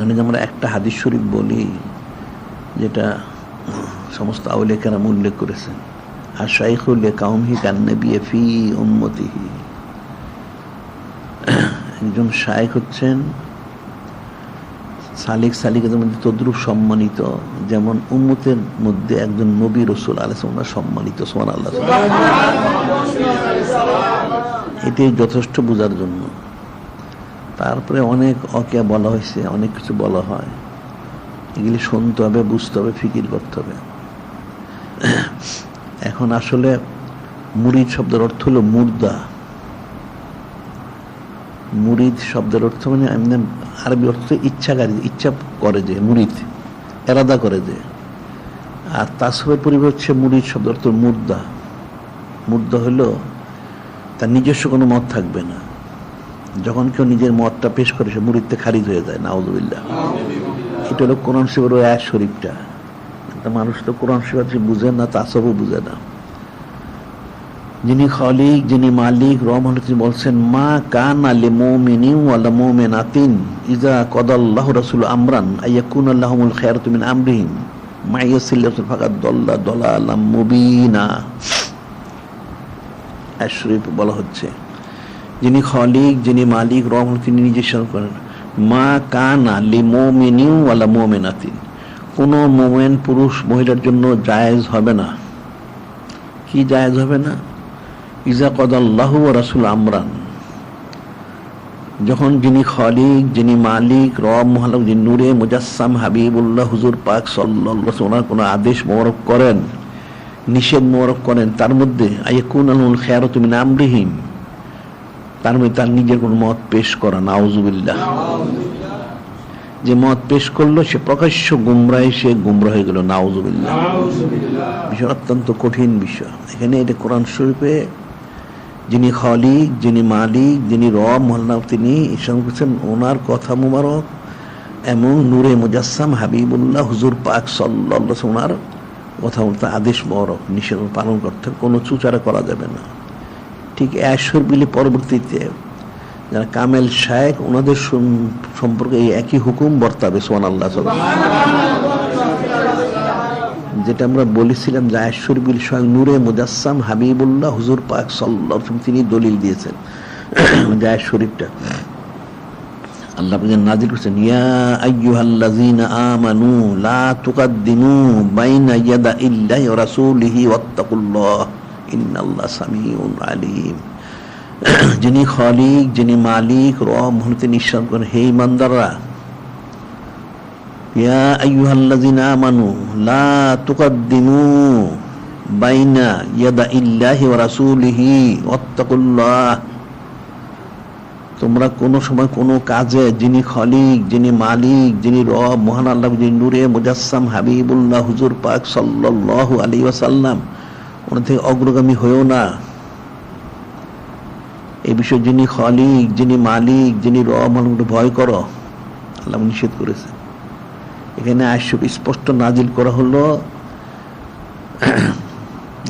এখানে যে আমরা একটা হাদিস শরীফ বলি, যেটা সমস্ত আউলেকেরা উল্লেখ করেছেন। আর শাইখুল কাউমহি কান্নবি ফি উম্মতিহি। একজন শায়েখ হচ্ছেন সালিক সালিকের মধ্যে তদ্রুপ সম্মানিত, যেমন উম্মতের মধ্যে একজন নবী রসুল আলাইসলাম সম্মানিত সোমান আল্লাহ এটাই যথেষ্ট বোঝার জন্য। তারপরে অনেক অকেয়া বলা হয়েছে, অনেক কিছু বলা হয়। এগুলি শুনতে হবে, বুঝতে হবে, ফিকির করতে হবে। এখন আসলে মুরিদ শব্দের অর্থ হলো মুর্দা। মুরিদ শব্দের অর্থ মানে এমনি আরবি অর্থ ইচ্ছাকারী ইচ্ছা করে যে, মুরিদ, এরাদা করে যে। আর তাসবের পরিবার হচ্ছে মুরিদ শব্দ অর্থ মুর্দা। মুর্দা হলো তার নিজস্ব কোনো মত থাকবে না। যখন কেউ নিজের মতটা পেশ করে, সে মুরিদতে খারিজ হয়ে যায়, নাউজুবিল্লাহ। এটা হলো কোরআন শিবের ওই এক শরীফটা মানুষ তো কোরআন শিবের বুঝে না তাসবও বুঝে না। যিনি খলিক, যিনি মালিক, রহমান তিনি বলছেন, মা কান আলে মোমিনি ওয়ালা ইজা কদাল্লাহ রাসুল আমরান আল্লাহমুল খেয়ার দল্লা মুবিনা। বলা হচ্ছে। যিনি খলিক, যিনি মালিক রহমান তিনি নিজে করেন। মা কানা লি মোমিনি ওয়ালা মোমেনাতিন কোনো মোমেন পুরুষ মহিলার জন্য জায়েজ হবে না। কি জায়েজ হবে না? ইজা কদাল্লাহু রাসুল আমরান। যখন যিনি খলিক, যিনি মালিক, রব মহালক, যিনি নূরে মুজাসসাম হাবিবুল্লাহ হুজুর পাক সাল্লাহ ওনার কোনো আদেশ মোরক করেন, নিষেধ মোরক করেন, তার মধ্যে আইকুন আলুল খেয়ার তুমি নামরিহীন তার মধ্যে তার নিজের কোনো মত পেশ করা, নাউজুবিল্লাহ। যে মত পেশ করল, সে প্রকাশ্য গুমরায় সে গুমরা হয়ে গেল, নাউজুবিল্লাহ। বিষয় অত্যন্ত কঠিন বিষয়। এখানে এটা কোরআন শরীফে যিনি খলিক, যিনি মালিক, যিনি রব মহল্লা তিনি ইসলাম করছেন ওনার কথা মুবারক এবং নূরে মুজাসসাম হাবিবুল্লাহ, হুজুর পাক সাল্লাহ ওনার কথা বলতে আদেশ বরক নিষেধ পালন করতে কোনো চুচারা করা যাবে না। ঠিক অ্যাশ্বর বিলি পরবর্তীতে যারা কামেল শায়েক, ওনাদের সম্পর্কে এই একই হুকুম বর্তাবে সোহান আল্লাহ যেটা আমরা বলেছিলাম যে আয়শ্বর বিল স্বয়ং নূরে মুজাসসাম হাবিবুল্লাহ হুজুর পাক সাল্লাহ তিনি দলিল দিয়েছেন জায় শরীফটা আল্লাহ নাজিল করছেন, ইয়া আইয়ুহাল্লাযীনা আমানু লা তুকাদ্দিমু বাইনা ইয়াদা ইল্লাহি ওয়া রাসূলিহি ওয়াত্তাকুল্লাহ। যিনি খলিক, যিনি মালিক হে ইমানদাররা তোমরা কোনো সময় কোনো কাজে যিনি খলিক, যিনি মালিক, যিনি রব, মহান আল্লাহ, যিনি নূরে মুজাসসাম, হাবিবুল্লাহ, হুজুর পাক সাল্লাল্লাহু আলাইহি ওয়াসাল্লাম ওনার থেকে অগ্রগামী হয়েও না। এই বিষয়ে যিনি খলিক, যিনি মালিক, যিনি রব ভয় করো, আল্লাহ নিষেধ করেছেন। এখানে আশব স্পষ্ট নাজিল করা হলো,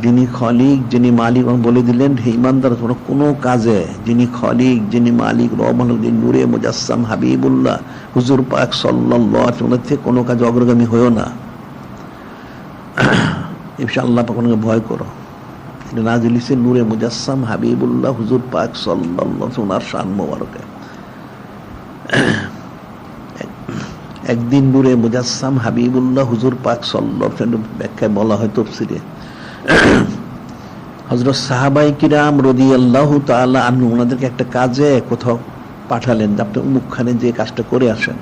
যিনি খলিক, যিনি মালিক বলে দিলেন, হে ইমানদার, তোমরা কোনো কাজে যিনি খলিক, যিনি মালিক রহমান যিনি নূরে মুজাসসাম হাবিবুল্লাহ, হুজুর পাক সাল্লাহ থেকে কোনো কাজে অগ্রগামী হয়েও না। বিষয়ে আল্লাহ ভয় করো। নাজিল নূরে হাবিবুল্লাহ হুজুর পাক ওনার শান মোবারকে। একদিন নূরে হাবিবুল্লাহ হুজুর পাক ব্যাখ্যায় বলা হয় তফসিরে। হজরত সাহাবাই কিরাম রদি আল্লাহ তাল্লাহ আনু ওনাদেরকে একটা কাজে কোথাও পাঠালেন আপনি মুখখানে যে কাজটা করে আসেন।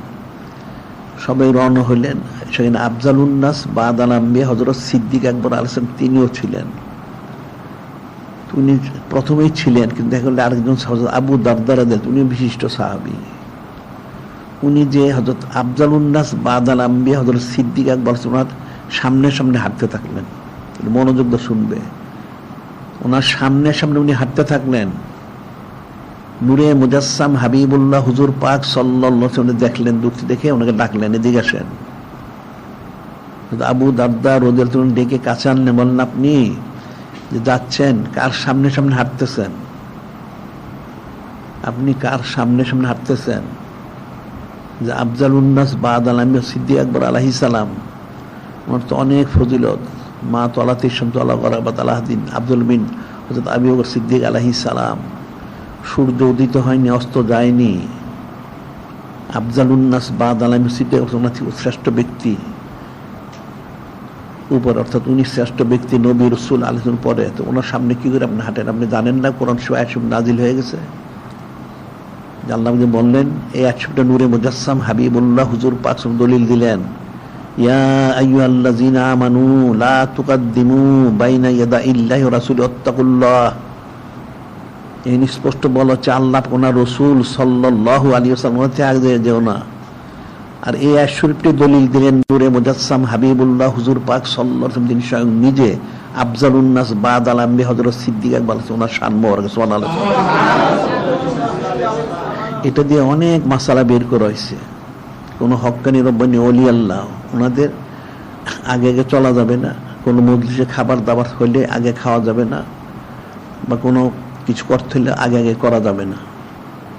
সবাই রওনা হইলেন। সেখানে আফজাল উন্নাস বাদ আলাম্বে হজরত সিদ্দিক একবার আলসান তিনিও ছিলেন। উনি প্রথমেই ছিলেন, কিন্তু দেখা গেল আরেকজন আবু দারদারা দেন উনি বিশিষ্ট সাহাবি। উনি যে হজরত আফজাল উন্নাস বাদ আলাম্বে হজরত সিদ্দিক আকবর ওনার সামনে সামনে হাঁটতে থাকলেন। মনোযোগ শুনবে। ওনার সামনে সামনে উনি হাঁটতে থাকলেন। নূরে মুজাসসাম হাবিবুল্লাহ হুজুর পাক সাল্লাহ দেখলেন দুঃখী দেখে ওনাকে ডাকলেন, এদিকে আসেন। আবু দাদা রোদের তুমি ডেকে কাছে আনলেন, বললেন, আপনি যে যাচ্ছেন, কার সামনে সামনে হাঁটতেছেন? আপনি কার সামনে সামনে হাঁটতেছেন? যে আফজাল উন্নাস বাদ আলাম সিদ্দিক আকবর আলাহি সালাম, ওনার তো অনেক ফজিলত। মা তলা তিসম তলা করাবাদ আলাহদিন আব্দুল বিন হজরত আবি সিদ্দিক আলাহি সালাম। সূর্য উদিত হয়নি, অস্ত যায়নি। আফজাল বাদ আলাম সিদ্দিক শ্রেষ্ঠ ব্যক্তি। উপর অর্থাৎ উনি শ্রেষ্ঠ ব্যক্তি নবী রসুল আলোচন পরে। তো ওনার সামনে কি করে আপনি হাঁটেন? আপনি জানেন না? কোরআন শিব একশো নাজিল হয়ে গেছে। আল্লাহ যে বললেন এই একশোটা নূরে মুজাসসাম হাবিবুল্লাহ হুজুর পাক দলিল দিলেন। ইয়া আইয়ুহাল্লাযিনা আমানু লা তুকাদ্দিমু বাইনা ইয়াদা ইল্লাহি ওয়া রাসূলি ওয়াত্তাকুল্লাহ। এই স্পষ্ট বলা হচ্ছে, আল্লাহ ওনার রসুল সাল্লাল্লাহু আলাইহি ওয়াসাল্লাম ত্যাগ দিয়ে যেও না। আর এই আশরীফটি দলিল দিলেন নূরে মুজাসসাম হাবিবুল্লাহ হুজুর পাক আলাইহি তিনি স্বয়ং নিজে আফজাল উন্নাস বাদ আলাম্বি হযরত সিদ্দিক আকবর ওনার সুবহানাল্লাহ। এটা দিয়ে অনেক মাসালা বের করা হয়েছে। কোনো হক্কানি রব্বানি অলি আল্লাহ। ওনাদের আগে আগে চলা যাবে না। কোনো মজলিসে খাবার দাবার হইলে আগে খাওয়া যাবে না। বা কোনো কিছু করতে হলে আগে আগে করা যাবে না।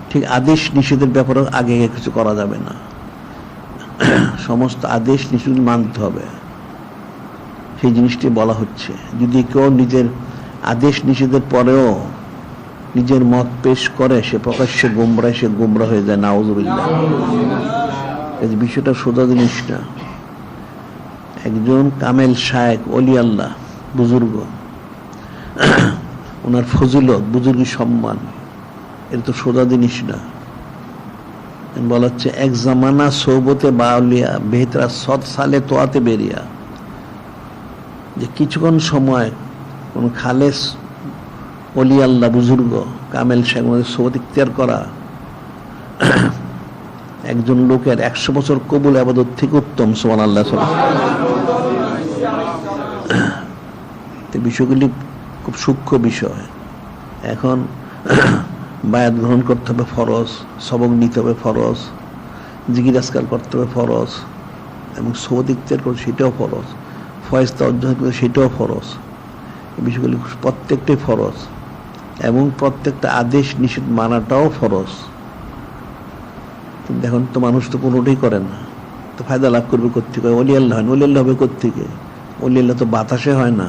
ঠিক আদেশ নিষেধের ব্যাপারেও আগে আগে কিছু করা যাবে না। সমস্ত আদেশ নিষেধ মানতে হবে। সেই জিনিসটি বলা হচ্ছে। যদি কেউ নিজের আদেশ নিষেধের পরেও নিজের মত পেশ করে, সে প্রকাশ্যে গোমরা সে গোমরা হয়ে যায়, নাউজুবিল্লাহ। এই বিষয়টা সোজা জিনিস না। একজন কামেল শায়েক, অলি আল্লাহ, বুজুর্গ। ওনার ফজিলত, বুজুর্গি সম্মান। এটা তো সোজা জিনিস না। বলা হচ্ছে, এক জামানা সৌবতে বাউলিয়া, বেহতরা সৎ সালে তোয়াতে বেরিয়া। যে কিছুক্ষণ সময়, কোন খালেস অলি আল্লাহ বুজুর্গ, কামেল শেখ সৌবত ইখতিয়ার করা। একজন লোকের একশো বছর কবুল আবাদত থেকে উত্তম সোমান আল্লাহ বিষয়গুলি খুব সূক্ষ্ম বিষয়। এখন বায়াত গ্রহণ করতে হবে ফরজ, সবক নিতে হবে ফরজ জিগিরাজকার করতে হবে ফরজ, এবং সৌদ ইখতিয়ার করতে সেটাও ফরজ ফয়েস্তা অর্জন করতে সেটাও ফরজ। এই বিষয়গুলি প্রত্যেকটাই ফরজ, এবং প্রত্যেকটা আদেশ নিষেধ মানাটাও ফরজ। কিন্তু এখন তো মানুষ তো কোনোটাই করে না, তো ফায়দা লাভ করবে কোথেকে অলি আল্লাহ হয় অলি আল্লাহ হবে কোথেকে অলি আল্লাহ তো বাতাসে হয় না।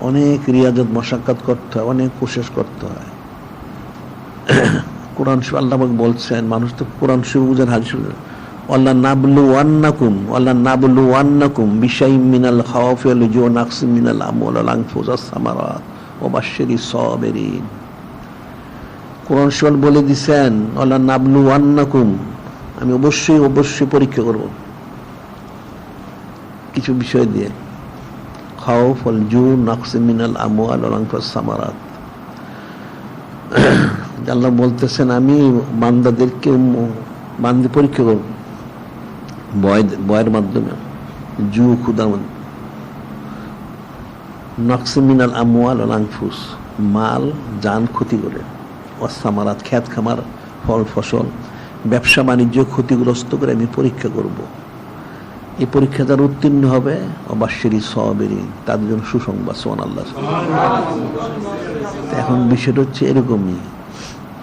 অনেক রিয়াজত মশাক্কাত করতে হয়, অনেক কোশেষ করতে হয়। কোরআন আল্লাহ বলছেন, মানুষ তো কোরআন শিব বুঝেন হাজির আল্লাহ নাবলু ওয়ান্নাকুম আল্লাহ নাবলু ওয়ান্নাকুম বিশাই মিনাল খাওয়াফিয়াল জো নাকসি মিনাল আমল আলাংফুজ সামারাত ও বাশেরি সবেরিন। কোরআন শিবাল বলে দিছেন আল্লাহ নাবলু ওয়ান্নাকুম আমি অবশ্যই অবশ্যই পরীক্ষা করব। কিছু বিষয় দিয়ে। আল জু নাকসি মিনাল আমল সামারাত। আল্লাহ বলতেছেন, আমি বান্দাদেরকে বান্দি পরীক্ষা করব বয় বয়ের মাধ্যমে জু খুদার নকসিমিনাল আমোয়াল আংফুস মাল, যান, ক্ষতি করে। অসামারাত খ্যাত খামার, ফল, ফসল, ব্যবসা, বাণিজ্য ক্ষতিগ্রস্ত করে আমি পরীক্ষা করব। এই পরীক্ষা যারা উত্তীর্ণ হবে অবাশ্যেরই সবেরই তাদের জন্য সুসংবাদ সোহান আল্লাহ এখন বিষয়টা হচ্ছে এরকমই।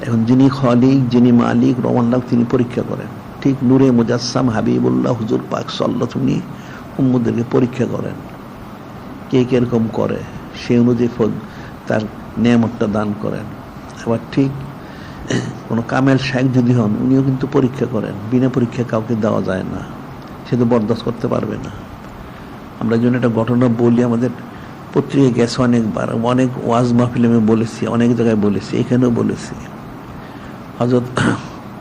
এখন যিনি খলিক, যিনি মালিক রমান্লাক তিনি পরীক্ষা করেন। ঠিক নূরে মুজাসসাম হাবিবুল্লাহ হুজুর পাক সাল্লাহ তিনি উম্মদেরকে পরীক্ষা করেন। কে কীরকম করে, সে অনুযায়ী তার নিয়ামতটা দান করেন। আবার ঠিক কোনো কামেল শেখ যদি হন, উনিও কিন্তু পরীক্ষা করেন। বিনা পরীক্ষা কাউকে দেওয়া যায় না। সে তো বরদাস্ত করতে পারবে না। আমরা যেন একটা ঘটনা বলি, আমাদের পত্রিকায় গেছে অনেকবার, অনেক ওয়াজ মাহফিলে আমি বলেছি, অনেক জায়গায় বলেছি, এখানেও বলেছি। হজরত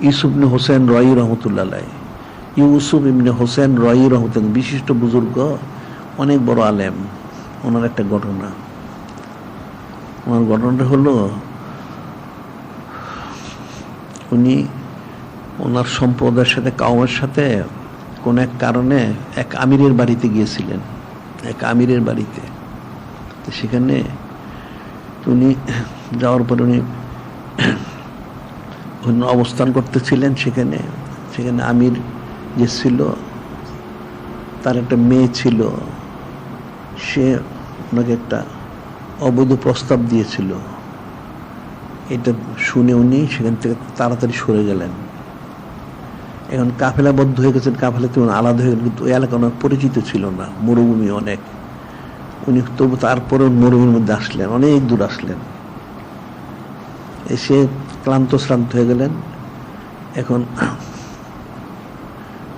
ইউসুফ হোসেন রয়ি রহমতুল্লাহ ইউসুফ ইবনে হোসেন রয়ি রহমতুল্লাহ, বিশিষ্ট বুজুর্গ, অনেক বড় আলেম। ওনার একটা ঘটনা। ওনার ঘটনাটা হলো, উনি ওনার সম্প্রদায়ের সাথে, কাউমের সাথে কোন এক কারণে এক আমিরের বাড়িতে গিয়েছিলেন, এক আমিরের বাড়িতে। তো সেখানে উনি যাওয়ার পর উনি অবস্থান করতেছিলেন সেখানে। সেখানে আমির যে ছিল, তার একটা মেয়ে ছিল। সে ওনাকে একটা অবৈধ প্রস্তাব দিয়েছিল। এটা শুনে উনি সেখান থেকে তাড়াতাড়ি সরে গেলেন। এখন কাফেলাবদ্ধ হয়ে গেছেন কাফেলা তেমন আলাদা হয়ে গেল কিন্তু ওই এলাকা ওনার পরিচিত ছিল না, মরুভূমি অনেক। উনি তবু তারপরেও মরুভূমির মধ্যে আসলেন, অনেক দূর আসলেন। এসে ক্লান্ত, শ্রান্ত হয়ে গেলেন। এখন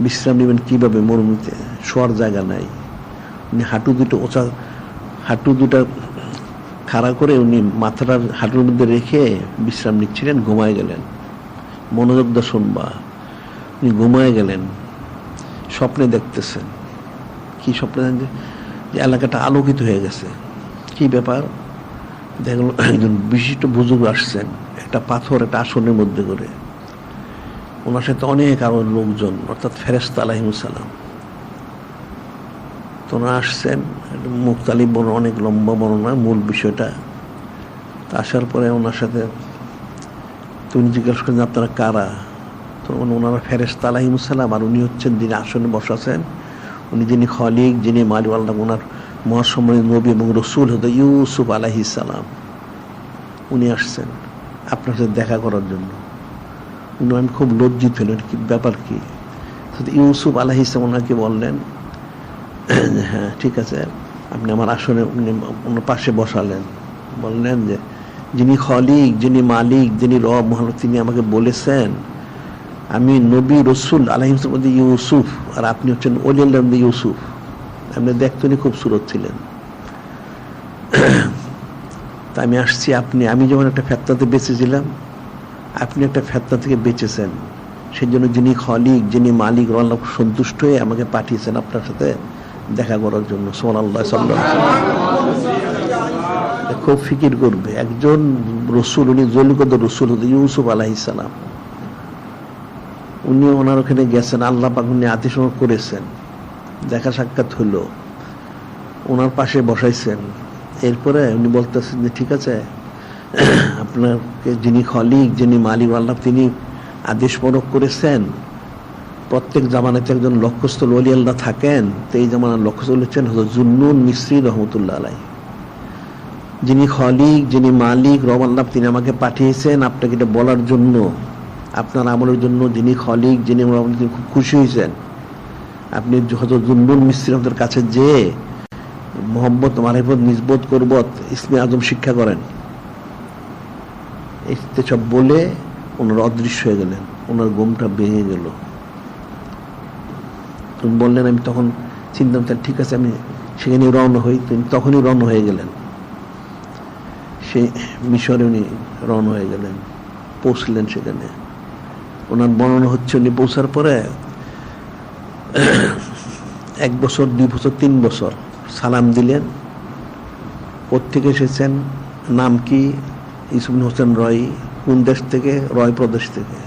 বিশ্রাম নেবেন কীভাবে মরুভূমিতে? শোয়ার জায়গা নাই। উনি হাঁটু দুটো ওচা, হাঁটু দুটা খাড়া করে উনি মাথাটার হাঁটুর মধ্যে রেখে বিশ্রাম নিচ্ছিলেন, ঘুমায় গেলেন। মনোযোগ দা শুনবা। উনি ঘুমায় গেলেন, স্বপ্নে দেখতেছেন। কি স্বপ্নে দেখছেন? যে এলাকাটা আলোকিত হয়ে গেছে। কি ব্যাপার? দেখল একজন বিশিষ্ট বুজুর্গ আসছেন, একটা পাথর, একটা আসনের মধ্যে করে। ওনার সাথে অনেক আরও লোকজন, অর্থাৎ ফেরেস্তা আলাহিমুসালাম তো ওনারা আসছেন মুক্তালি বর্ণ, অনেক লম্বা বর্ণনা মূল বিষয়টা। তা আসার পরে ওনার সাথে তুমি জিজ্ঞাসা করেন আপনারা কারা? তো ওনারা ফেরেস্তা আলাহিমুসালাম আর উনি হচ্ছেন যিনি আসনে বসাছেন। উনি যিনি খলিক, যিনি মালি আল্লাহ ওনার মহাসময় নবী এবং রসুল হতো ইউসুফ আলাহি সালাম। উনি আসছেন আপনার সাথে দেখা করার জন্য। উনি আমি খুব লজ্জিত হলেন কি ব্যাপার কি? ইউসুফ আলাহি ইসলাম ওনাকে বললেন হ্যাঁ ঠিক আছে, আপনি আমার আসনে উনি ওনার পাশে বসালেন। বললেন যে, যিনি খলিক, যিনি মালিক, যিনি রব, মহান তিনি আমাকে বলেছেন আমি নবী রসুল আলহিমসের ইউসুফ, আর আপনি হচ্ছেন মধ্যে ইউসুফ। আপনি দেখতে উনি খুব সুরত ছিলেন। তা আমি আসছি, আপনি, আমি যখন একটা ফেতনাতে বেঁচেছিলাম, আপনি একটা ফেতনা থেকে বেঁচেছেন। সেই জন্য যিনি খলিক, যিনি মালিক, আল্লাহ সন্তুষ্ট হয়ে আমাকে পাঠিয়েছেন আপনার সাথে দেখা করার জন্য। সোনাল্লাহ সাল্লাহ খুব ফিকির করবে। একজন রসুল, উনি জলিকদ রসুল হতো ইউসুফ আলাহিসাল্লাম উনি ওনার ওখানে গেছেন, আল্লাহ পাক উনি আতিসম করেছেন। দেখা সাক্ষাৎ হলো। ওনার পাশে বসাইছেন। এরপরে উনি বলতেছেন যে, ঠিক আছে, আপনাকে যিনি খলিক, যিনি মালিক, আল্লাহ তিনি আদেশ পরক করেছেন। প্রত্যেক জামানাতে একজন লক্ষ্যস্থল অলি আল্লাহ থাকেন। তো এই জামানার লক্ষ্যস্থল হচ্ছেন হজরত জুন্নুন মিস্ত্রি রহমতুল্লাহ আলাই যিনি খলিক, যিনি মালিক, রব আল্লাহ তিনি আমাকে পাঠিয়েছেন আপনাকে এটা বলার জন্য। আপনার আমলের জন্য যিনি খলিক, যিনি তিনি খুব খুশি হয়েছেন। আপনি হজরত জুন্নুন মিস্ত্রি রহমতের কাছে যে মোহাম্মদ মারিফত নিজবোধ করবত ইসমে আজম শিক্ষা করেন। এই সব বলে ওনার অদৃশ্য হয়ে গেলেন, ওনার ঘুমটা ভেঙে গেল। তুমি বললেন, আমি তখন চিন্তা করতাম ঠিক আছে, আমি সেখানে রওনা হই। তিনি তখনই রওনা হয়ে গেলেন। সে মিশরে উনি রওনা হয়ে গেলেন, পৌঁছলেন সেখানে। ওনার বর্ণনা হচ্ছে উনি পৌঁছার পরে, এক বছর, দুই বছর, তিন বছর সালাম দিলেন। কোথেকে এসেছেন? নাম কি? ইসুফিন হোসেন রয়। কোন দেশ থেকে? রয় প্রদেশ থেকে।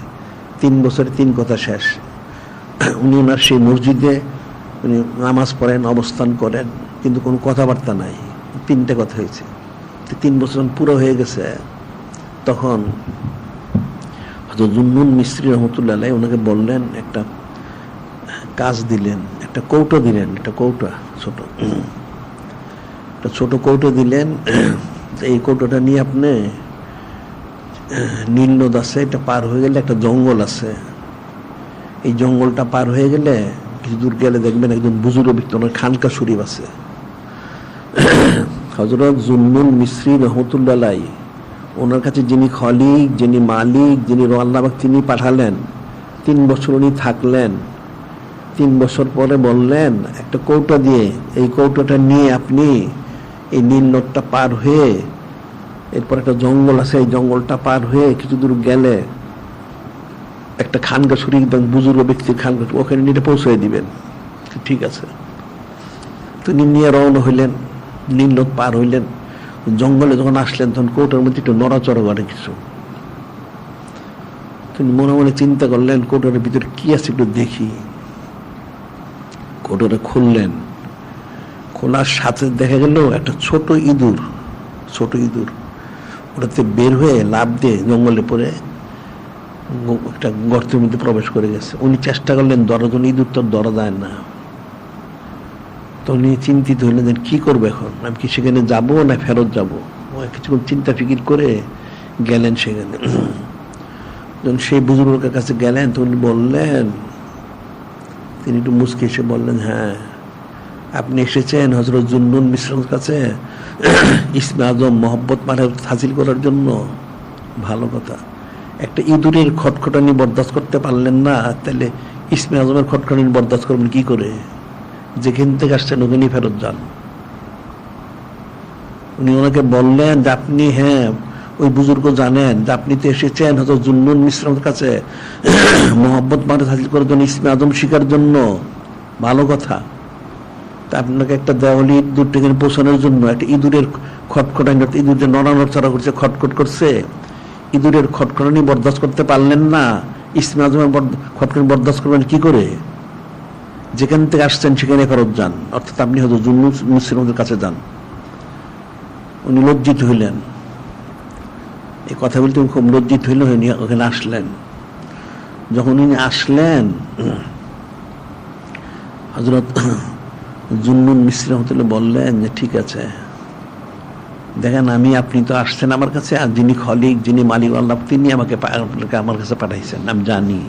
তিন বছরে তিন কথা শেষ। উনি ওনার সেই মসজিদে উনি নামাজ পড়েন, অবস্থান করেন, কিন্তু কোনো কথাবার্তা নাই। তিনটে কথা হয়েছে। তিন বছর পুরো হয়ে গেছে, তখন হয়তো জুন্নুন মিস্ত্রি রহমতুল্লাহ ওনাকে বললেন, একটা কাজ দিলেন, একটা কৌটো দিলেন, একটা কৌটা, ছোট। একটা ছোট কৌটো দিলেন, এই কৌটোটা নিয়ে আপনি, নীল নদ আছে, এটা পার হয়ে গেলে একটা জঙ্গল আছে। এই জঙ্গলটা পার হয়ে গেলে কিছু দূর গেলে দেখবেন একজন ব্যক্তি, ওনার খানকা শরীফ আছে। হজরত জুন্নুল মিশ্রি রহমতুল্লাহ ওনার কাছে যিনি খলিক, যিনি মালিক, যিনি রোয়াল্লাবাক তিনি পাঠালেন, তিন বছর উনি থাকলেন, তিন বছর পরে বললেন, একটা কৌটা দিয়ে, এই কৌটাটা নিয়ে আপনি এই নীল নদটা পার হয়ে, এরপর একটা জঙ্গল আছে, এই জঙ্গলটা পার হয়ে কিছু দূর গেলে একটা খানগা শরীর বুজুর্গ ব্যক্তির খানগা ওখানে নিয়ে পৌঁছে দিবেন। ঠিক আছে। তিনি নিয়ে রওনা হইলেন, নীল নদ পার হইলেন। জঙ্গলে যখন আসলেন, তখন কৌটার মধ্যে একটু নড়াচড়া করে কিছু। তিনি মনে মনে চিন্তা করলেন কৌটার ভিতরে কি আছে একটু দেখি। কৌটোটা খুললেন। খোলার সাথে দেখা গেল একটা ছোট ইঁদুর ছোট ইঁদুর। ওটাতে বের হয়ে লাভ দিয়ে জঙ্গলে পড়ে একটা গর্তের মধ্যে প্রবেশ করে গেছে। উনি চেষ্টা করলেন দরজন ইঁদুর তো দরা যায় না। তো উনি চিন্তিত হইলেন যে কি করব এখন? আমি কি সেখানে যাব না ফেরত যাব? কিছুক্ষণ চিন্তা ফিকির করে গেলেন সেখানে। যখন সেই বুজুর্গের কাছে গেলেন তো উনি বললেন, তিনি একটু মুসকে এসে বললেন হ্যাঁ আপনি এসেছেন হজরত জুন্নুন মিশ্রের কাছে। ইসমে আজম মোহাম্মদ মানে হাসিল করার জন্য। ভালো কথা। একটা ইঁদুরের খটখটানি বরদাস্ত করতে পারলেন না, তাহলে ইসমে আজমের খটখটানি বরদাস্ত করবেন কি করে? যেখান থেকে আসছেন ওখানে ফেরত যান। উনি ওনাকে বললেন যে আপনি হ্যাঁ ওই বুজুর্গ জানেন যে আপনি তো এসেছেন হয়তো জুন্নুন মিশ্রের কাছে। মোহাম্মদ মানে হাসিল করার জন্য ইসমে আজম শিকার জন্য। ভালো কথা। তা আপনাকে একটা দেওয়ালি ইঁদুর থেকে পৌঁছানোর জন্য, একটা ইঁদুরের খটখটানি ইঁদুর যে নড়ানড়াচড়া করছে, খটখট করছে। ইঁদুরের খটখটানি বরদাস্ত করতে পারলেন না। ইসমে আজমের খটখটানি বরদাস্ত করবেন কি করে? যেখান থেকে আসছেন সেখানে ফেরত যান। অর্থাৎ আপনি হয়তো মুসলিমদের কাছে যান। উনি লজ্জিত হইলেন। এই কথা বলতে খুব লজ্জিত হইলেন, উনি ওখানে আসলেন। যখন উনি আসলেন হজরত জুন্নুন মিশ্র রহমতুল্লাহ বললেন যে, ঠিক আছে। দেখেন, আমি, আপনি তো আসছেন আমার কাছে, আর যিনি খলিক, যিনি মালিক আল্লাহ, তিনি আমাকে আমার কাছে পাঠাইছেন। আমি জানি।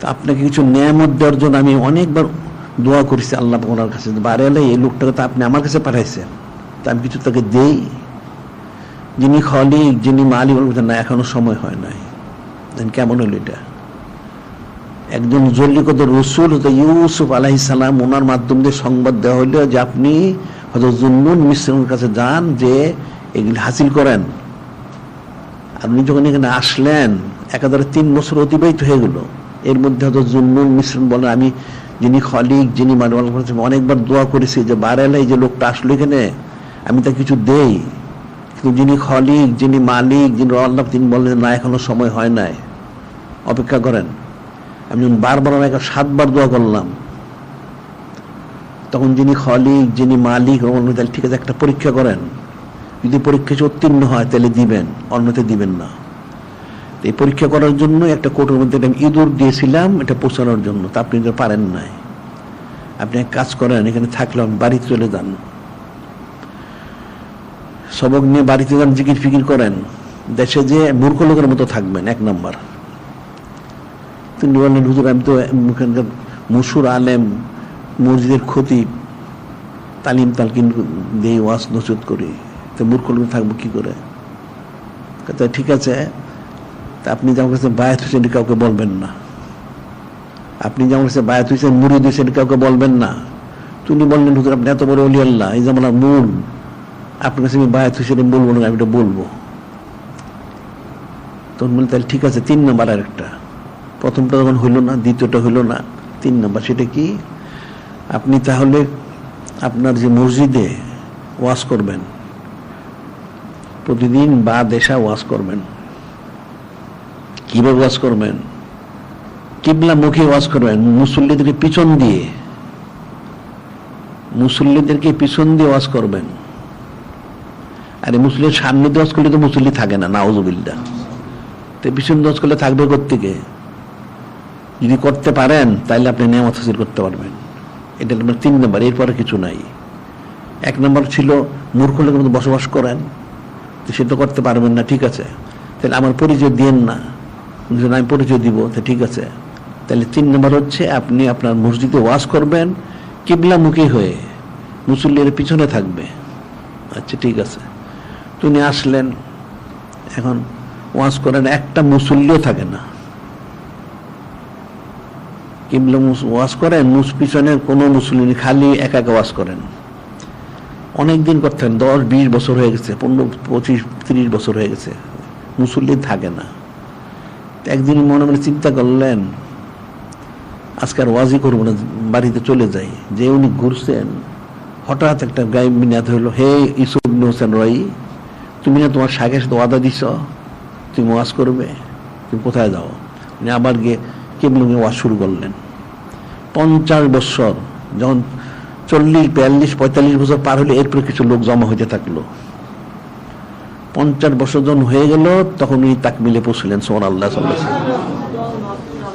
তা আপনাকে কিছু নিয়ামত দেওয়ার জন্য আমি অনেকবার দোয়া করেছি আল্লাহ ওনার কাছে বারে এলে এই লোকটাকে তো আপনি আমার কাছে পাঠাইছেন। তা আমি কিছু তাকে দেই। যিনি খলিক যিনি মালিক বলবেন না, এখনও সময় হয় নাই। কেমন হলো এটা? একজন জল্লিকত রসুল হতো ইউসুফ আলাহি সালাম, ওনার মাধ্যম দিয়ে সংবাদ দেওয়া হইল যে, আপনি হয়তো জুন্নুন মিশ্রের কাছে যান যে, এগুলি হাসিল করেন। আপনি যখন এখানে আসলেন, একাধারে তিন বছর অতিবাহিত হয়ে গেল। এর মধ্যে হয়তো জুন্নুন মিশ্রণ বলেন, আমি যিনি খলিক, যিনি মানুষ অনেকবার দোয়া করেছি যে বারেলা এই যে লোকটা আসলো এখানে, আমি তা কিছু দেই। কিন্তু যিনি খলিক, যিনি মালিক, যিনি আল্লাহ, তিনি বললেন না, এখনও সময় হয় নাই। অপেক্ষা করেন। আমি যখন বারবার আমাকে সাতবার দোয়া করলাম, তখন যিনি খলিক, যিনি মালিক তাহলে ঠিক আছে, একটা পরীক্ষা করেন। যদি পরীক্ষা উত্তীর্ণ হয়, তাহলে দিবেন, অন্যতে দিবেন না। এই পরীক্ষা করার জন্য একটা কোর্টের মধ্যে আমি ইঁদুর দিয়েছিলাম, এটা পৌঁছানোর জন্য। তা আপনি তো পারেন নাই। আপনি এক কাজ করেন, এখানে থাকলাম বাড়িতে চলে যান। সবক নিয়ে বাড়িতে যান, জিকির ফিকির করেন। দেশে যে মূর্খ লোকের মতো থাকবেন, এক নম্বর। তিনি বললেন, হুজুর, আমি তো ওখানকার মুসুর আলেম, মসজিদের ক্ষতি, তালিম তালকিন দিয়ে ওয়াস নচুত করি। তো মূর্খ লোক থাকব কি করে? ঠিক আছে আপনি যেমন কাছে বায়াত হয়েছেন কাউকে বলবেন না। আপনি যেমন কাছে বায়াত হয়েছেন, মুড়ি দিয়েছেন কাউকে বলবেন না। তুমি বললেন, হুজুর, আপনি এত বড় অলি আল্লাহ, এই যেমন মূল আপনার কাছে আমি বায়াত হয়েছেন বলব না, আমি এটা বলব। তখন বলি তাহলে ঠিক আছে, তিন নম্বর আর একটা প্রথমটা যখন হইল না, দ্বিতীয়টা হইল না, তিন নম্বর, সেটা কি? আপনি তাহলে আপনার যে মসজিদে ওয়াশ করবেন, প্রতিদিন বা দেশা ওয়াশ করবেন। কীভাবে ওয়াজ করবেন? কিবলা মুখে ওয়াজ করবেন? মুসল্লিদেরকে পিছন দিয়ে। মুসল্লিদেরকে পিছন দিয়ে ওয়াজ করবেন। আরে মুসল্লির সামনে দিয়ে ওয়াজ করলে তো মুসল্লি থাকে না নাওজবিল্লা তো পিছন ওয়াজ করলে থাকবে কোথেকে যদি করতে পারেন তাহলে আপনি নিয়ামত হাসিল করতে পারবেন। এটা আপনার তিন নম্বর, এরপরে কিছু নাই। এক নম্বর ছিল মূর্খ লোকের মধ্যে বসবাস করেন। তো সেটা করতে পারবেন না, ঠিক আছে। তাহলে আমার পরিচয় দিয়েন না। আমি পরিচয় দিব। তো ঠিক আছে। তাহলে তিন নম্বর হচ্ছে, আপনি আপনার মসজিদে ওয়াজ করবেন, কিবলামুখী হয়ে মুসল্লির পিছনে থাকবে। আচ্ছা ঠিক আছে। তুমি আসলেন। এখন ওয়াজ করেন, একটা মুসল্লিও থাকে না। কিবলা ওয়াজ করেন, মুস পিছনের কোনো মুসল্লি খালি একা একা ওয়াজ করেন। অনেক দিন করতেন, দশ, বিশ বছর হয়ে গেছে, পনেরো, পঁচিশ, তিরিশ বছর হয়ে গেছে, মুসল্লি থাকে না। একদিন মনে মনে চিন্তা করলেন, আজকে আর ওয়াজি করব না, বাড়িতে চলে যাই। যে উনি ঘুরছেন, হঠাৎ একটা গায়ে মিনাত হইল, হে ইসুফ হোসেন রয় তুমি না তোমার শাকের সাথে ওয়াদা দিছ? তুমি ওয়াজ করবে? তুমি কোথায় যাও? উনি আবার গিয়ে কেবল ওয়াজ শুরু করলেন। পঞ্চাশ বছর, যখন চল্লিশ, বিয়াল্লিশ, পঁয়তাল্লিশ বছর পার হলে এরপরে কিছু লোক জমা হইতে থাকল। পঞ্চাশ বছর যখন হয়ে গেল তখন উনি তাকমিলে পৌঁছলেন সোমান আল্লাহ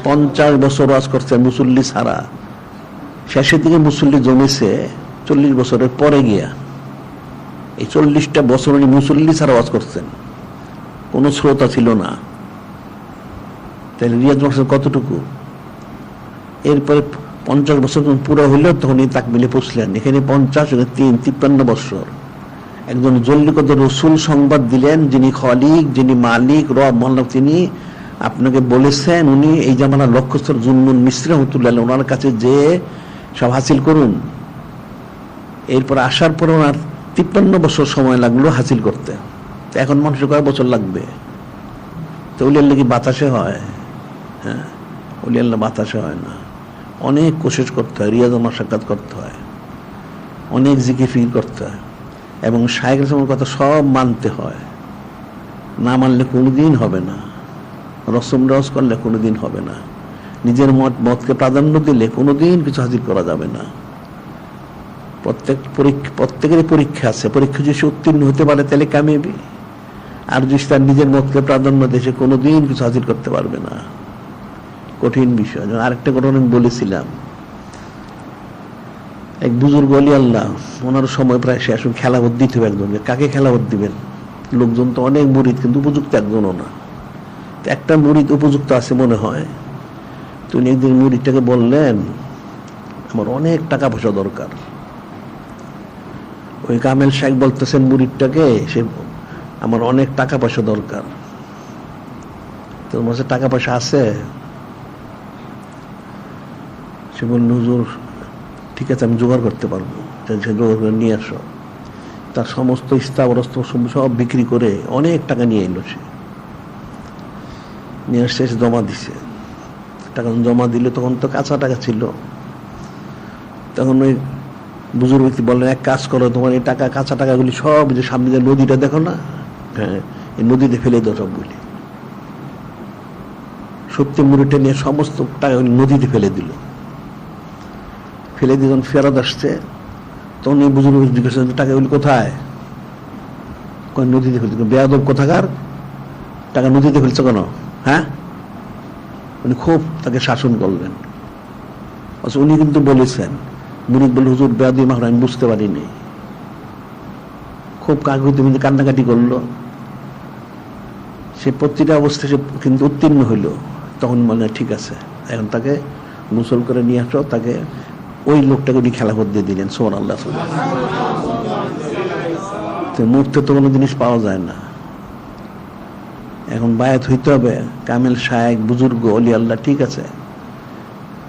পঞ্চাশ বছর ওয়াজ করছে মুসল্লি ছাড়া। শেষের দিকে মুসল্লি জমেছে, চল্লিশ বছরের পরে গিয়া। এই চল্লিশটা বছর উনি মুসল্লি ছাড়া ওয়াজ করছেন। কোনো শ্রোতা ছিল না। তাহলে রিয়াজ মাসের কতটুকু? এরপরে পঞ্চাশ বছর যখন পুরো হইল তখন এই তাকমিলে পৌঁছলেন। এখানে পঞ্চাশ তিন, তিপ্পান্ন বছর। একজন জল্লিকত রসুল সংবাদ দিলেন, যিনি খলিক, যিনি মালিক, রব মাল্লাক তিনি আপনাকে বলেছেন, উনি এই জামানার লক্ষ্যস্থর জুন্নুন মিশ্র রহমতুল্লাহ ওনার কাছে যে সব হাসিল করুন। এরপর আসার পর ওনার তিপ্পান্ন বছর সময় লাগল হাসিল করতে। এখন মানুষের কয় বছর লাগবে। তো উলিয়াল্লা কি বাতাসে হয় হ্যাঁ? উলিয়াল্লা বাতাসে হয় না। অনেক কোশিশ করতে হয় রিয়াজ সাক্ষাৎ করতে হয়। অনেক জিকে ফিল করতে হয়। এবং শাহেক রসমের কথা সব মানতে হয়। না মানলে কোনোদিন হবে না। রসম রস করলে কোনোদিন হবে না। নিজের মত, মতকে প্রাধান্য দিলে কোনোদিন কিছু হাজির করা যাবে না। প্রত্যেক পরীক্ষা, প্রত্যেকেরই পরীক্ষা আছে। পরীক্ষা যদি সে উত্তীর্ণ হতে পারে, তাহলে কামিয়েবি। আর যদি তার নিজের মতকে প্রাধান্য সে কোনোদিন কিছু হাজির করতে পারবে না। কঠিন বিষয়। আরেকটা ঘটনা আমি বলেছিলাম। এক বুজুর্গ অলি আল্লাহ ওনার সময় প্রায় শেষ খেলাবত দিতে হবে একজনকে কাকে খেলাবত দিবেন? লোকজন তো অনেক মুরিদ, কিন্তু উপযুক্ত একজনও না। একটা মুরিদ উপযুক্ত আছে মনে হয়। তো উনি একদিন মুরিদটাকে বললেন, আমার অনেক টাকা পয়সা দরকার। ওই কামেল শাহেক বলতেছেন মুরিদটাকে, সে আমার অনেক টাকা পয়সা দরকার। তোর কাছে টাকা পয়সা আছে। সে বলল, হুজুর ঠিক আছে, আমি জোগাড় করতে পারব। সে জোগাড় করে নিয়ে আসো। তার সমস্ত স্থাবর সব বিক্রি করে অনেক টাকা নিয়ে এলো সে। নিয়ে আসছে, এসে জমা দিছে। টাকা জমা দিলে, তখন তো কাঁচা টাকা ছিল। তখন ওই বুজুর্গ ব্যক্তি বললেন, এক কাজ করো, তোমার এই টাকা, কাঁচা টাকাগুলি সব যে সামনে যে নদীটা দেখো না হ্যাঁ এই নদীতে ফেলে দাও সবগুলি। সত্যি মুড়িটা নিয়ে সমস্ত টাকাগুলি নদীতে ফেলে দিল। ফেলে দিয়ে যখন ফেরত আসছে, তখন এই বুজুর্গ জিজ্ঞাসা টাকাগুলি কোথায়? নদীতে ফেলছে। বেয়াদব কোথাকার? টাকা নদীতে ফেলছে কেন? হ্যাঁ? উনি খুব তাকে শাসন করলেন। অথচ উনি কিন্তু বলেছেন, মুরিদ বলে হুজুর বেয়াদি মাহর আমি বুঝতে পারিনি। খুব কাকুতি মিতে কান্নাকাটি করল। সে প্রতিটা অবস্থায় সে কিন্তু উত্তীর্ণ হইল। তখন মনে ঠিক আছে, এখন তাকে গোসল করে নিয়ে আসো, তাকে ওই লোকটাকে উনি খেলা দিয়ে দিলেন সোমান আল্লাহ তো মুহূর্তে তো কোনো জিনিস পাওয়া যায় না। এখন বায়াত হইতে হবে, কামেল শায়েক, বুজুর্গ, অলি আল্লাহ, ঠিক আছে।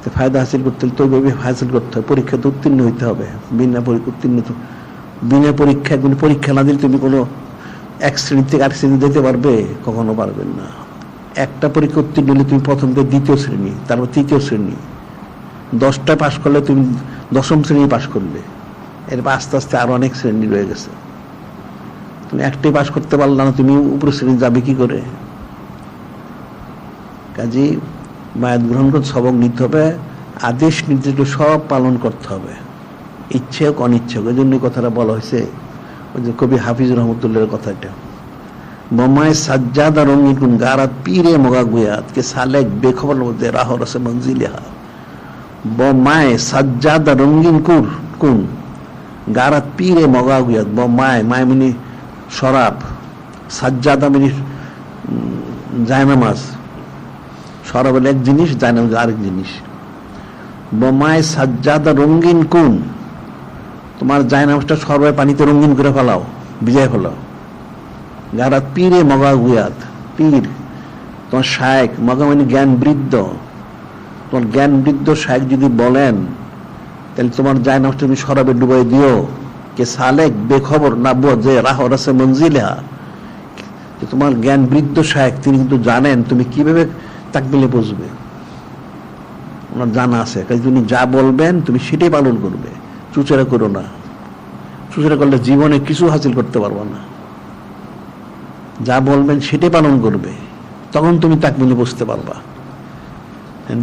তো ফায়দা হাসিল করতে হলে তো ওইভাবে হাসিল করতে হবে, পরীক্ষাতে উত্তীর্ণ হইতে হবে। বিনা উত্তীর্ণ তো বিনা পরীক্ষা কোনো পরীক্ষা না দিলে তুমি কোনো এক শ্রেণি থেকে আরেক শ্রেণি দিতে পারবে, কখনো পারবেন না। একটা পরীক্ষা উত্তীর্ণ হলে তুমি প্রথম থেকে দ্বিতীয় শ্রেণি, তারপর তৃতীয় শ্রেণি। দশটা পাশ করলে তুমি দশম শ্রেণি পাশ করলে এরপর আস্তে আস্তে আরও অনেক শ্রেণি রয়ে গেছে। তুমি একটাই পাশ করতে পারলে না, তুমি উপর শ্রেণি যাবে কি করে? কাজী মায়াত গ্রহণ করতে সবক নিতে হবে, আদেশ নির্দেশ সব পালন করতে হবে। ইচ্ছে হোক, অনিচ্ছে হোক এই জন্য কথাটা বলা হয়েছে ওই যে কবি হাফিজ রহমতুল্লাহর কথাটা বোমায় সাজ্জাদা রঙিন গারাত পীরে মগা গুয়াত, কে সালেক বেখবর মধ্যে রাহ রসে মঞ্জিলিহা। বোমায় সাজ্জাদা রঙিন কুর, কুন? গারাত পীরে মগা গুয়াত বোমায় মায় মিনি শরাব, সাজ্জাদা মিনি জায়নামাজ। শরাব হলো এক জিনিস জায়নামাজ আরেক জিনিস। বোমায় সাজ্জাদা রঙিন কুন? তোমার জায়নামাজটা সর্বায় পানিতে রঙিন করে ফেলাও বিজয় ফেলাও। গারাত পীরে মগা গুয়াত পীর, তোমার শায়েক মগা মানে জ্ঞান বৃদ্ধ। তোমার জ্ঞান বৃদ্ধ শায়েক যদি বলেন, তাহলে তোমার জায়নামাজটা তুমি সরাবে ডুবাই দিও। কে সালেক, বেখবর না বো যে রাহ রাসে মঞ্জিলেহা যে তোমার জ্ঞান বৃদ্ধ শায়েক তিনি কিন্তু জানেন তুমি কীভাবে তাকবিলে বসবে। ওনার জানা আছে। কাজে তুমি যা বলবেন, তুমি সেটাই পালন করবে। চুচেরা করো না। চুচেরা করলে জীবনে কিছু হাসিল করতে পারব না। যা বলবেন, সেটাই পালন করবে। তখন তুমি তাকমিলে বসতে পারবা।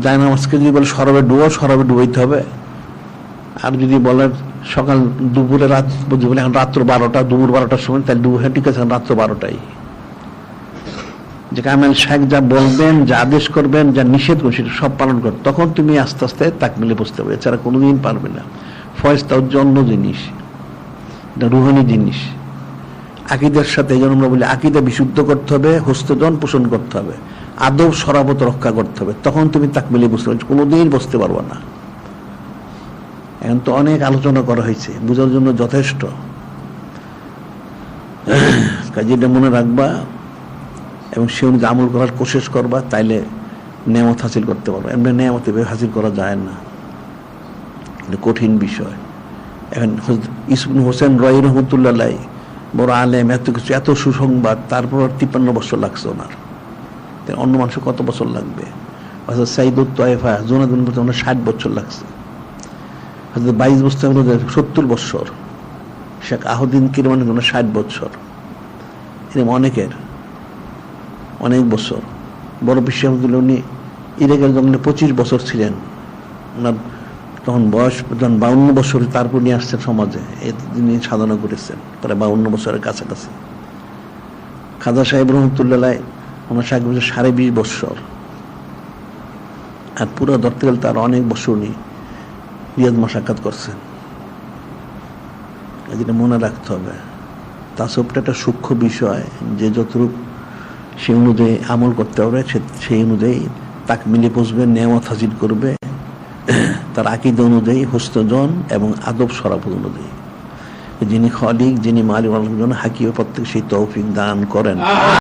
জায়নামাজকে যদি বলে সরবে ডুবো, সরবে ডুবাইতে হবে। আর যদি বলে সকাল দুপুরে রাত বলে এখন রাত্র বারোটা, দুপুর বারোটার সময়, তাহলে ডুবো হ্যাঁ ঠিক আছে রাত্র বারোটাই। যে কামেল শেখ যা বলবেন, যা আদেশ করবেন, যা নিষেধ করবেন, সেটা সব পালন কর। তখন তুমি আস্তে আস্তে তাকমিলে বসতে পারবে। এছাড়া কোনোদিন পারবে না। ফয়েজ তা হচ্ছে অন্য জিনিস। এটা রুহানি জিনিস। আকিদার সাথে এই জন্য আমরা বলি, আকিদা বিশুদ্ধ করতে হবে, হস্তজন পোষণ করতে হবে। আদব সরাবত রক্ষা করতে হবে। তখন তুমি তাকমিলে বুঝতে পারছ কোনোদিন বুঝতে পারব না। এখন তো অনেক আলোচনা করা হয়েছে, বোঝার জন্য যথেষ্ট। কাজে মনে রাখবা এবং সে অনুযায়ী আমল করার কোশিশ করবা, তাইলে নেমত হাসিল করতে পারব। এমনি নেমত এভাবে হাসিল করা যায় না। এটা কঠিন বিষয়। এখন ইসুন হোসেন রয় রহমতুল্লাহ বড় আলেম, এত কিছু, এত সুসংবাদ, তারপর তিপ্পান্ন বছর লাগছে ওনার। তো অন্য মানুষের কত বছর লাগবে? অর্থাৎ সাইদুত তয়েফা জোনাদুন বলতে ওনার ষাট বছর লাগছে। হয়তো বাইশ বছর সত্তর বছর। শেখ আহুদ্দিন কিরমান ওনার ষাট বছর। এরকম অনেকের, অনেক বছর। বড় বিশ্ব উনি ইরাকের জঙ্গলে পঁচিশ বছর ছিলেন। ওনার তখন বয়স যখন বাউন্ন বছর, তারপর নিয়ে আসছেন সমাজে। এই তিনি সাধনা করেছেন, প্রায় বাউন্ন বছরের কাছাকাছি। খাজা সাহেব রহমতুল্লাহ ওনার সাহেব বছর সাড়ে বিশ বছর আর পুরো ধরতে গেলে তার অনেক বছর উনি রিয়াজ মাসাকাত করছেন। যেটা মনে রাখতে হবে তাসবটা একটা সূক্ষ্ম বিষয়, যে যতটুক সেই অনুযায়ী আমল করতে হবে সেই অনুযায়ী তাকে মিলে বসবে, নেয়ামত হাজির করবে। তার আকিদ অনুযায়ী হস্তজন এবং আদব সরাপদ অনুযায়ী। যিনি খলিক, যিনি মালিক হাকিও প্রত্যেক সেই তৌফিক দান করেন।